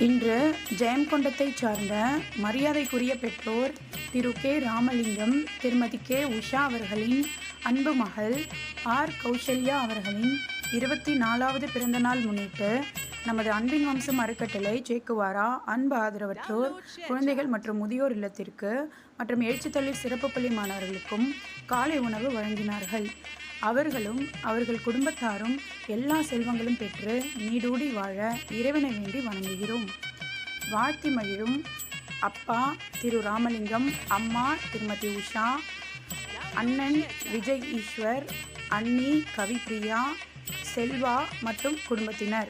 இன்று ஜெயங்கொண்டத்தைச் சார்ந்த மரியாதைக்குரிய பெற்றோர் திரு கே. ராமலிங்கம் திருமதி கே. உஷா அவர்களின் அன்பு மகள் ஆர். கௌசல்யா அவர்களின் இருபத்தி நாலாவது பிறந்தநாள் முன்னிட்டு நமது அன்பின் வம்சம் அறக்கட்டளை ஜேக்குவாரா அன்பு ஆதரவற்றோர் குழந்தைகள் மற்றும் முதியோர் இல்லத்திற்கு மற்றும் எழுச்சித்தள்ளி சிறப்பு பள்ளி மாணவர்களுக்கும் காலை உணவு வழங்கினார்கள். அவர்களும் அவர்கள் குடும்பத்தாரும் எல்லா செல்வங்களும் பெற்று நீடூடி வாழ இறைவனை வேண்டி வணங்குகிறோம். வாழ்த்தி மகிழும் அப்பா திரு ராமலிங்கம் அம்மா திருமதி உஷா அண்ணன் விஜய் ஈஸ்வர் அண்ணி கவிப்ரியா செல்வா மற்றும் குடும்பத்தினர்.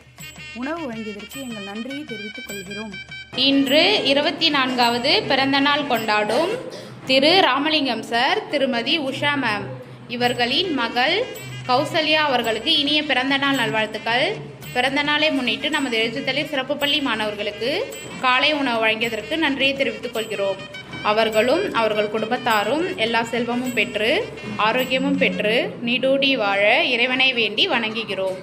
உணவு வழங்கியதற்கு எங்கள் நன்றியை தெரிவித்துக் கொள்கிறோம். இன்று இருபத்தி நான்காவது பிறந்தநாள் கொண்டாடும் திரு ராமலிங்கம் சார் திருமதி உஷா மேம். இவர்களின் மகள் கௌசல்யா அவர்களுக்கு இனிய பிறந்தநாள் நல்வாழ்த்துக்கள். பிறந்த நாளை முன்னிட்டு நமது எழுத்துத்தலை சிறப்பு பள்ளி மாணவர்களுக்கு காலை உணவு வழங்கியதற்கு நன்றியை தெரிவித்துக் கொள்கிறோம். அவர்களும் அவர்கள் குடும்பத்தாரும் எல்லா செல்வமும் பெற்று ஆரோக்கியமும் பெற்று நீடூடி வாழ இறைவனை வேண்டி வணங்குகிறோம்.